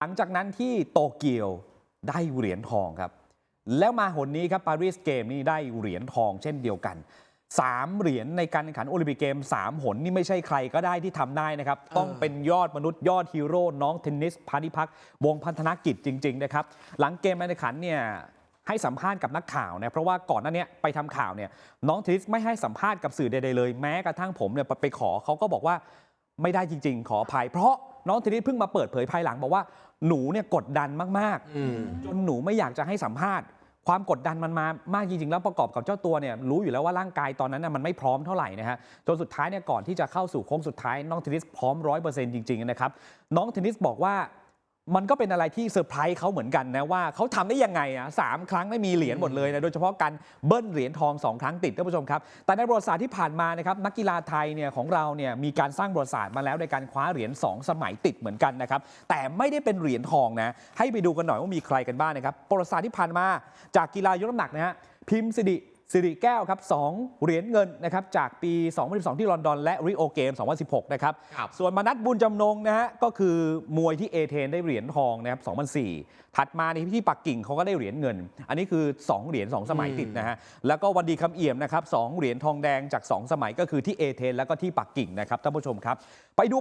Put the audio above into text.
หลังจากนั้นที่โตเกียวได้เหรียญทองครับ แล้วมาหนนี้ครับปารีสเกมนี่ได้เหรียญทองเช่นเดียวกัน 3 เหรียญในการแข่งขันโอลิมปิกเกม 3 หนนี่ไม่ใช่ใครก็ได้ที่ทำได้นะครับ ต้องเป็นยอดมนุษย์ยอดฮีโร่น้องเทนนิสพานิพักษ์วงศ์พันธนกิจจริง ๆ นะครับ หลังเกมการแข่งขันเนี่ยให้สัมภาษณ์กับนักข่าวนะเพราะว่าก่อนหน้าเนี้ยไปทำข่าวเนี่ยน้องเทนนิสไม่ให้สัมภาษณ์กับสื่อใดๆเลย แม้กระทั่งผมเนี่ยไปขอเขาก็บอกว่าไม่ได้จริง ๆ ขออภัยเพราะ น้องเทนนิสเพิ่งมาเปิดเผยภายหลังบอกว่าหนูเนี่ยกดดันมากอืมๆจนหนูไม่อยากจะให้สัมภาษณ์ ความกดดันมันมามากจริงๆ แล้วประกอบกับเจ้าตัวเนี่ยรู้อยู่แล้วว่าร่างกายตอนนั้นน่ะมันไม่พร้อมเท่าไหร่นะฮะจนสุดท้ายเนี่ยก่อนที่จะเข้าสู่โค้งสุดท้ายน้องเทนนิสพร้อมร้อยเปอร์เซ็นต์จริงๆนะครับน้องเทนนิสบอกว่า มันก็เป็นอะไรที่เซอร์ไพรส์เขาเหมือนกันนะว่าเขาทำได้ยังไงอะสามครั้งได้มีเหรียญหมดเลยนะโดยเฉพาะการเบิ้ลเหรียญทองสองครั้งติดท่านผู้ชมครับ แต่ในประวัติศาสตร์ที่ผ่านมานะครับนักกีฬาไทยเนี่ยของเราเนี่ยมีการสร้างประวัติศาสตร์มาแล้วในการคว้าเหรียญสองสมัยติดเหมือนกันนะครับแต่ไม่ได้เป็นเหรียญทองนะให้ไปดูกันหน่อยว่ามีใครกันบ้างนะครับประวัติศาสตร์ที่ผ่านมาจากกีฬายกน้ำหนักนะฮะพิมพ์สิริ สิริแก้วครับสองเหรียญเงินนะครับจากปี 2012 ที่ลอนดอน และริโอเกม 2016 นะครับครับ ส่วนมนัทบุญจำนงนะฮะก็คือมวยที่เอเธนได้เหรียญทองนะครับ 2004 ถัดมาในที่ปักกิ่งเขาก็ได้เหรียญเงิน อันนี้คือ 2 เหรียญ2 สมัยอืมติดนะฮะ แล้วก็วันดีคำเอี่ยมนะครับสองเหรียญทองแดงจาก 2 สมัยก็คือที่เอเธนแล้วก็ที่ปักกิ่งนะครับท่านผู้ชมครับ ไปดู